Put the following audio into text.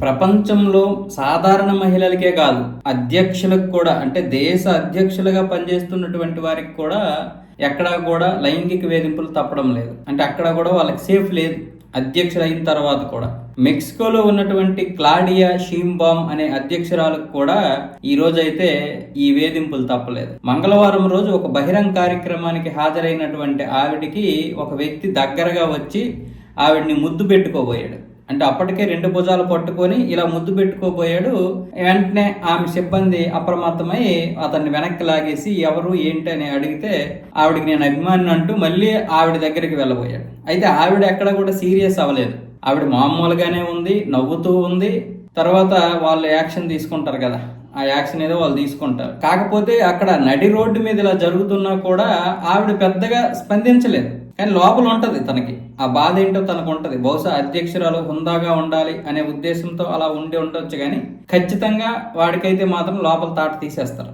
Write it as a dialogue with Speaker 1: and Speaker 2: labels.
Speaker 1: ప్రపంచంలో సాధారణ మహిళలకే కాదు అధ్యక్షులకు కూడా అంటే దేశ అధ్యక్షులుగా పనిచేస్తున్నటువంటి వారికి కూడా ఎక్కడా కూడా లైంగిక వేధింపులు తప్పడం లేదు. అంటే అక్కడ కూడా వాళ్ళకి సేఫ్ లేదు. అధ్యక్షులు అయిన తర్వాత కూడా. మెక్సికోలో ఉన్నటువంటి క్లాడియా షీంబామ్ అనే అధ్యక్షురాలకు కూడా ఈ రోజు అయితే ఈ వేధింపులు తప్పలేదు. మంగళవారం రోజు ఒక బహిరంగ కార్యక్రమానికి హాజరైనటువంటి ఆవిడికి ఒక వ్యక్తి దగ్గరగా వచ్చి ఆవిడ్ని ముద్దు పెట్టుకోబోయాడు. అంటే అప్పటికే రెండు భుజాలు పట్టుకొని ఇలా ముద్దు పెట్టుకోబోయాడు. వెంటనే ఆమె సిబ్బంది అప్రమత్తమై అతన్ని వెనక్కి లాగేసి ఎవరు ఏంటి అని అడిగితే ఆవిడకి నేను అభిమాని అంటూ మళ్ళీ ఆవిడ దగ్గరికి వెళ్ళబోయాడు. అయితే ఆవిడ ఎక్కడ కూడా సీరియస్ అవ్వలేదు. ఆవిడ మామూలుగానే ఉంది నవ్వుతూ ఉంది. తర్వాత వాళ్ళు యాక్షన్ తీసుకుంటారు కదా. ఆ యాక్షన్ ఏదో వాళ్ళు తీసుకుంటారు. కాకపోతే అక్కడ నడి రోడ్డు మీద ఇలా జరుగుతున్నా కూడా ఆవిడ పెద్దగా స్పందించలేదు. కానీ లోపల ఉంటుంది తనకి. ఆ బాధ ఏంటో తనకు ఉంటుంది. బహుశా అధ్యక్షురాలు హుందాగా ఉండాలి అనే ఉద్దేశంతో అలా ఉండి ఉండొచ్చు కానీ ఖచ్చితంగా వాడికైతే మాత్రం లోపల తాట తీసేస్తారు.